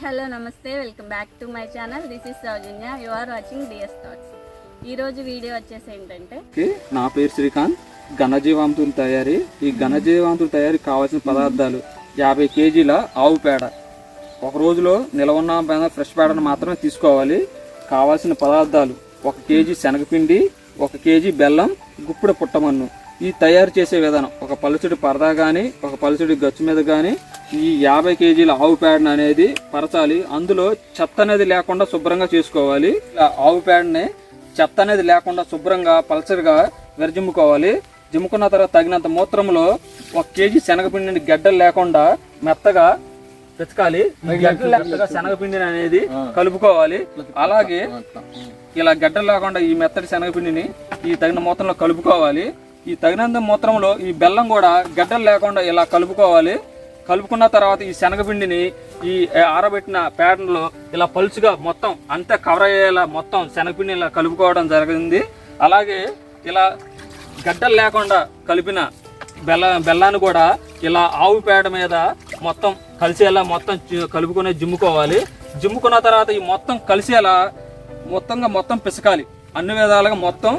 Hello నమస్తే. Welcome back to my channel. This is Soujanya. You are watching DS thoughts రోజు video వచ్చేసి ఏంటంటే నా పేరు శ్రీకాంత్. ఘనజీవాంతుల తయారీ. ఈ ఘనజీవాంతుల తయారీ కావాల్సిన పదార్థాలు యాభై కేజీల ఆవు పేడ. ఒక రోజులో నిల్వ ఉన్న ఫ్రెష్ పేడను మాత్రమే తీసుకోవాలి. కావాల్సిన పదార్థాలు ఒక కేజీ శనగపిండి ఒక కేజీ బెల్లం గుప్పుడు పుట్టమన్ను. ఈ తయారు చేసే విధానం ఒక పలుచుడి పరదా కానీ ఒక పలుచుడి గచ్చు మీద కానీ ఈ యాభై కేజీల ఆవు పేడను అనేది పరచాలి. అందులో చెత్త అనేది లేకుండా శుభ్రంగా చేసుకోవాలి. ఆవు పేడని చెత్త అనేది లేకుండా శుభ్రంగా పల్చర్గా విరజిమ్ముకోవాలి. జిమ్ముకున్న తర్వాత తగినంత మూత్రంలో ఒక కేజీ శనగపిండిని గడ్డలు లేకుండా మెత్తగా పెతకాలి గడ్డలు లేకుండా శనగపిండిని అనేది కలుపుకోవాలి. అలాగే ఇలా గడ్డలు లేకుండా ఈ మెత్తటి శనగపిండిని ఈ తగిన మూత్రంలో కలుపుకోవాలి. ఈ తగినంత మూత్రంలో ఈ బెల్లం కూడా గడ్డలు లేకుండా ఇలా కలుపుకోవాలి. కలుపుకున్న తర్వాత ఈ శనగపిండిని ఈ ఆరబెట్టిన ప్యాటర్న్లో ఇలా పలుచుగా మొత్తం అంతా కవర్ అయ్యేలా మొత్తం శనగపిండిని ఇలా కలుపుకోవడం జరిగింది. అలాగే ఇలా గడ్డలు లేకుండా కలిపిన బెల్ల బెల్లాన్ని కూడా ఇలా ఆవు పేడ మీద మొత్తం కలిసేలా మొత్తం కలుపుకొని జిమ్ముకోవాలి. జిమ్ముకున్న తర్వాత ఈ మొత్తం కలిసేలా మొత్తంగా మొత్తం పిసకాలి. అన్ని విధాలుగా మొత్తం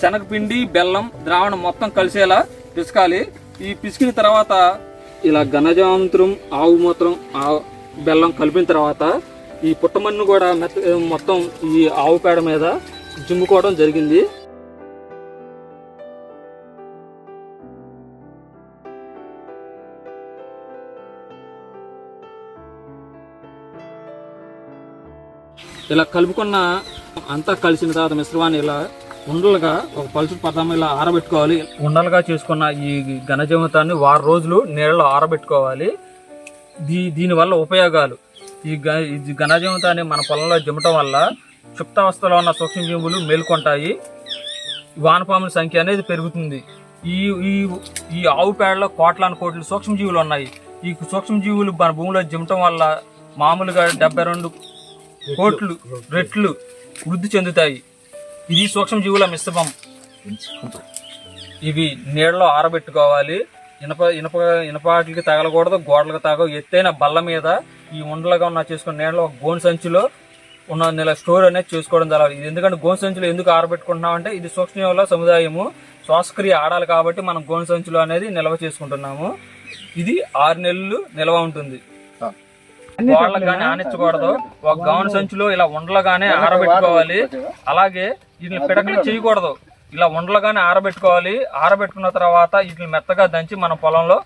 శనగపిండి బెల్లం ద్రావణం మొత్తం కలిసేలా పిసకాలి. ఈ పిసికిన తర్వాత ఇలా ఘనజాంతరం ఆవు మూత్రం బెల్లం కలిపిన తర్వాత ఈ పుట్టమన్ను కూడా మెత్త మొత్తం ఈ ఆవు పేడ మీద జిమ్ముకోవడం జరిగింది. ఇలా కలుపుకున్న అంతా కలిసిన తర్వాత మిశ్రమాన్ని ఇలా ఉండలుగా ఒక పలుచు పదార్థం ఇలా ఆరబెట్టుకోవాలి. ఉండలుగా చేసుకున్న ఈ ఘనజీవితాన్ని వారం రోజులు నీళ్ళలో ఆరబెట్టుకోవాలి. దీ దీనివల్ల ఉపయోగాలు. ఈ గ ఈ ఘనజీవితాన్ని మన పొలంలో జిమ్మటం వల్ల క్షుప్తావస్థలో ఉన్న సూక్ష్మజీవులు మేల్కొంటాయి. వానపాముల సంఖ్య అనేది పెరుగుతుంది. ఈ ఈ ఈ ఆవు పేడలో కోట్లాను కోట్లు సూక్ష్మజీవులు ఉన్నాయి. ఈ సూక్ష్మజీవులు మన భూమిలో జిమ్మటం వల్ల మామూలుగా డెబ్బై రెండు కోట్లు రెట్లు వృద్ధి చెందుతాయి. ఇది సూక్ష్మజీవుల మిశ్రమం. ఇవి నీళ్ళలో ఆరబెట్టుకోవాలి. ఇనప ఇనప ఇనపాటికి తగలకూడదు గోడలకు తగ ఎత్తైన బల్ల మీద ఈ ఉండలుగా ఉన్న చేసుకున్న నీళ్ళలో ఒక గోను సంచిలో ఉన్న నెల స్టోర్ అనేది చేసుకోవడం జరగాలి. ఇది ఎందుకంటే గోను సంచిలో ఎందుకు ఆరబెట్టుకుంటున్నాం అంటే ఇది సూక్ష్మజీవుల సముదాయము. శ్వాసక్రియ ఆడాలి కాబట్టి మనం గోను సంచులు అనేది నిల్వ చేసుకుంటున్నాము. ఇది ఆరు నెలలు నిల్వ ఉంటుంది. గోడలకు కానీ ఆనించకూడదు. ఒక గౌన్ సంచిలో ఇలా ఉండలుగానే ఆరబెట్టుకోవాలి. అలాగే వీటిని పిడకలు చేయకూడదు. ఇలా ఉండలుగానే ఆరబెట్టుకోవాలి. ఆరబెట్టుకున్న తర్వాత వీటిని మెత్తగా దంచి మన పొలంలో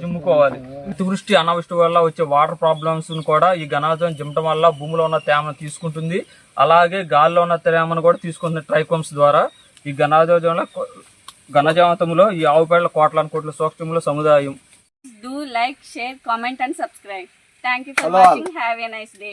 జిమ్ముకోవాలి. అతివృష్టి అనావృష్టి వల్ల వచ్చే వాటర్ ప్రాబ్లమ్స్ కూడా ఈ ఘనాజం జిమ్మటం వల్ల భూమిలో ఉన్న తేమను తీసుకుంటుంది. అలాగే గాలిలో ఉన్న తేమను కూడా తీసుకుంటుంది ట్రైకోమ్స్ ద్వారా. ఈ ఘనాజంలో ఘనజామతంలో ఈ ఆవు పేడల కోట్ల కోట్ల సూక్ష్మముల సముదాయం. Do like share comment and subscribe thank you for watching have a nice day